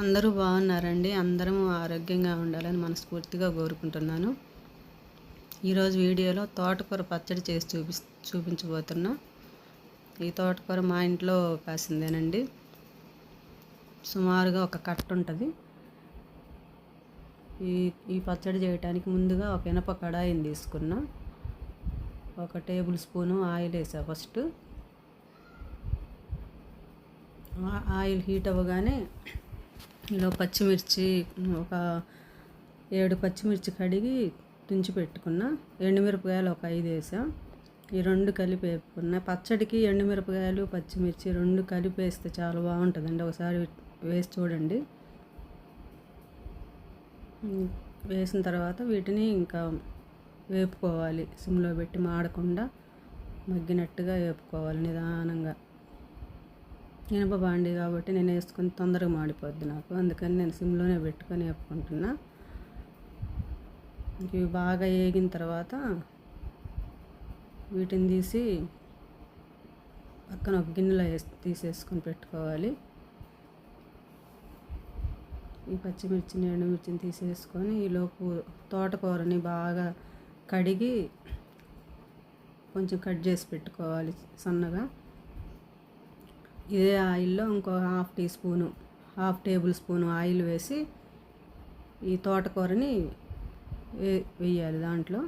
అందరూ బాగున్నారండి. అందరం ఆరోగ్యంగా ఉండాలని మనస్ఫూర్తిగా కోరుకుంటున్నాను. ఈరోజు వీడియోలో తోటకూర పచ్చడి చేసి చూపి చూపించబోతున్నా. ఈ తోటకూర మా ఇంట్లో కాసిందేనండి. సుమారుగా ఒక కట్ట ఉంటుంది. ఈ ఈ పచ్చడి చేయడానికి ముందుగా ఒక ఇనప కడాయిని తీసుకున్నా. ఒక టేబుల్ స్పూను ఆయిల్ వేసా ఫస్ట్. ఆయిల్ హీట్ అవ్వగానే ఇలా పచ్చిమిర్చి ఒక ఏడు పచ్చిమిర్చి కడిగి తుంచి పెట్టుకున్న. ఎండుమిరపకాయలు ఒక ఐదు వేసాం. ఈ రెండు కలిపి వేపుకున్న. పచ్చడికి ఎండుమిరపకాయలు పచ్చిమిర్చి రెండు కలిపి వేస్తే చాలా బాగుంటుందండి. ఒకసారి వేసి చూడండి. వేసిన తర్వాత వీటిని ఇంకా వేపుకోవాలి. సిమ్లో పెట్టి మాడకుండా మగ్గినట్టుగా వేపుకోవాలి నిదానంగా. ఇనప బాండి కాబట్టి నేను వేసుకుని తొందరగా మాడిపోద్ది నాకు. అందుకని నేను సిమ్లోనే పెట్టుకొని వేపుకుంటున్నా. ఇవి బాగా వేగిన తర్వాత వీటిని తీసి పక్కన ఒక గిన్నెలో వేసి తీసేసుకొని పెట్టుకోవాలి. ఈ పచ్చిమిర్చిని ఎండుమిర్చిని తీసేసుకొని ఈలోపు తోటకూరని బాగా కడిగి కొంచెం కట్ చేసి పెట్టుకోవాలి సన్నగా. ఇదే ఆయిల్లో ఇంకో half teaspoon half tablespoon oil వేసి ఈ తోటకూరని వే వేయాలి దాంట్లో.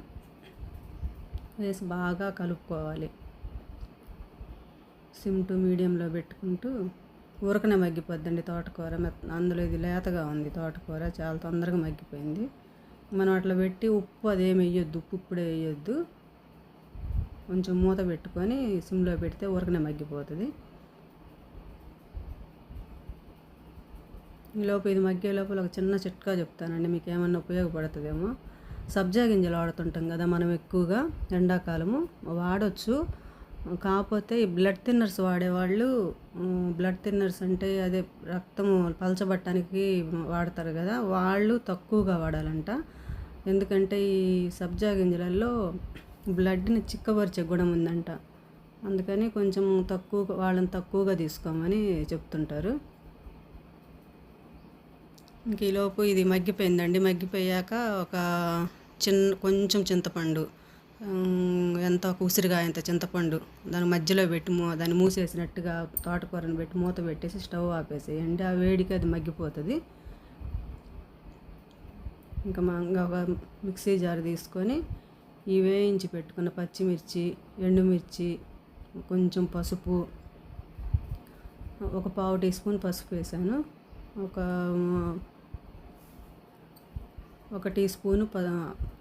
వేసి బాగా కలుపుకోవాలి. సిమ్ టు మీడియంలో పెట్టుకుంటూ ఊరకనే మగ్గిపోద్దండి తోటకూర. అందులో ఇది లేతగా ఉంది తోటకూర చాలా తొందరగా మగ్గిపోయింది. మనం అట్లా పెట్టి ఉప్పు అదేమి వేయొద్దు ఉప్పు ఇప్పుడే వేయొద్దు. కొంచెం మూత పెట్టుకొని సిమ్లో పెడితే ఊరకనే మగ్గిపోతుంది. ఈలోపు ఇది మగ్గే లోపల ఒక చిన్న చిట్కా చెప్తానండి మీకు ఏమన్నా ఉపయోగపడుతుందేమో. సబ్జా గింజలు వాడుతుంటాం కదా మనం ఎక్కువగా ఎండాకాలము. వాడవచ్చు కాకపోతే ఈ బ్లడ్ థిన్నర్స్ వాడేవాళ్ళు బ్లడ్ థిన్నర్స్ అంటే అదే రక్తం పలచబట్టడానికి వాడతారు కదా వాళ్ళు తక్కువగా వాడాలంట. ఎందుకంటే ఈ సబ్జా గింజలలో బ్లడ్ని చిక్కబరిచే గుణం ఉందంట. అందుకని కొంచెం తక్కువ వాళ్ళని తక్కువగా తీసుకోమని చెప్తుంటారు. ఇంక ఈలోపు ఇది మగ్గిపోయిందండి. మగ్గిపోయాక ఒక చిన్న కొంచెం చింతపండు ఎంత ఒక ఎంత చింతపండు దాని మధ్యలో పెట్టి మూ దాన్ని మూసేసినట్టుగా తోటకూరని పెట్టి మూత పెట్టేసి స్టవ్ ఆపేసేయండి. ఆ వేడికి అది మగ్గిపోతుంది. ఇంకా మా ఇంకా ఒక మిక్సీ జార్ తీసుకొని ఈ వేయించి పెట్టుకున్న పచ్చిమిర్చి ఎండుమిర్చి కొంచెం పసుపు ఒక పావు టీ స్పూన్ పసుపు వేసాను. ఒక ఒక టీ స్పూను ప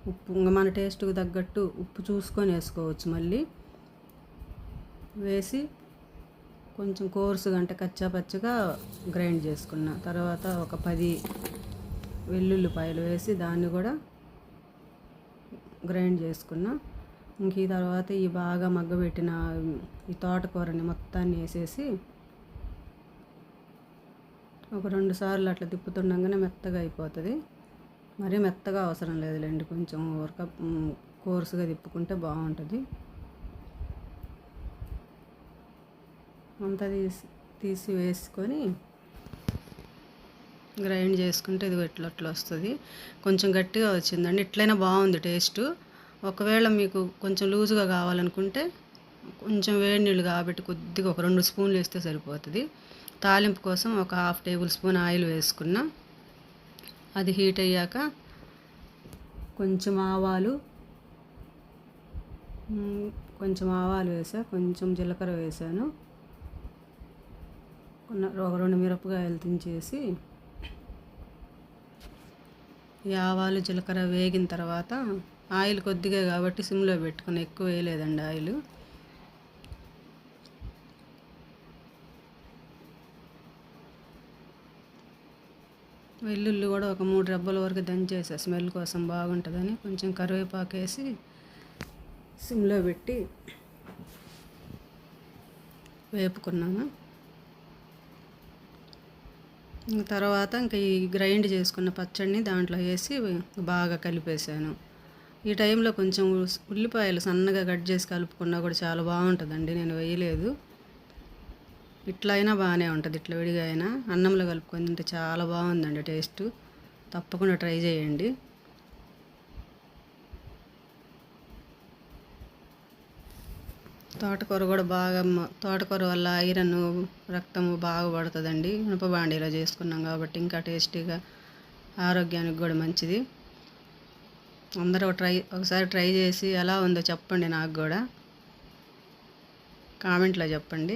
ఉప్పు ఇంకా మన టేస్ట్కి తగ్గట్టు ఉప్పు చూసుకొని వేసుకోవచ్చు మళ్ళీ. వేసి కొంచెం కోర్సుగా అంటే కచ్చా పచ్చగా గ్రైండ్ చేసుకున్న తర్వాత ఒక పది వెల్లుల్లిపాయలు వేసి దాన్ని కూడా గ్రైండ్ చేసుకున్న. ఇంక ఈ తర్వాత ఈ బాగా మగ్గబెట్టిన ఈ తోటకూరని మొత్తాన్ని వేసేసి ఒక రెండు సార్లు అట్లా తిప్పుతుండగానే మెత్తగా అయిపోతుంది. మరీ మెత్తగా అవసరం లేదులేండి కొంచెం ఊరక కోర్సుగా తిప్పుకుంటే బాగుంటుంది. అంతా తీసి తీసి వేసుకొని గ్రైండ్ చేసుకుంటే ఇది ఇట్లా అట్లా వస్తుంది. కొంచెం గట్టిగా వచ్చిందండి ఎట్లయినా బాగుంది టేస్ట్. ఒకవేళ మీకు కొంచెం లూజుగా కావాలనుకుంటే కొంచెం వేడి నీళ్ళు కాబట్టి కొద్దిగా ఒక రెండు స్పూన్లు వేస్తే సరిపోతుంది. తాలింపు కోసం ఒక హాఫ్ టేబుల్ స్పూన్ ఆయిల్ వేసుకున్నా. అది హీట్ అయ్యాక కొంచెం ఆవాలు కొంచెం ఆవాలు వేసా కొంచెం జీలకర్ర వేసాను. ఒక రెండు మిరపకాయలు తుంచేసి ఈ ఆవాలు జీలకర్ర వేగిన తర్వాత ఆయిల్ కొద్దిగా కాబట్టి సిమ్లో పెట్టుకుని ఎక్కువ వేయలేదండి ఆయిల్. వెల్లుల్లి కూడా ఒక మూడు రెబ్బల వరకు దంచేసా. స్మెల్ కోసం బాగుంటుందని కొంచెం కరివేపాకు వేసి సిమ్లో పెట్టి వేపుకున్నాను. ఇంక తర్వాత ఇంకా ఈ గ్రైండ్ చేసుకున్న పచ్చడిని దాంట్లో వేసి బాగా కలిపేసాను. ఈ టైంలో కొంచెం ఉల్లిపాయలు సన్నగా కట్ చేసి కలుపుకున్నా కూడా చాలా బాగుంటుందండి. నేను వేయలేదు. ఇట్లా అయినా బాగానే ఉంటుంది ఇట్లా విడిగా అయినా. అన్నంలో కలుపుకొని తింటే చాలా బాగుందండి టేస్ట్. తప్పకుండా ట్రై చేయండి. తోటకూర కూడా బాగా తోటకూర వల్ల ఐరన్ రక్తము బాగా పడుతుందండి. ఇనుప బాండీలో చేసుకున్నాం కాబట్టి ఇంకా టేస్టీగా ఆరోగ్యానికి కూడా మంచిది. అందరూ ట్రై ఒకసారి ట్రై చేసి ఎలా ఉందో చెప్పండి నాకు కూడా. కామెంట్లో చెప్పండి.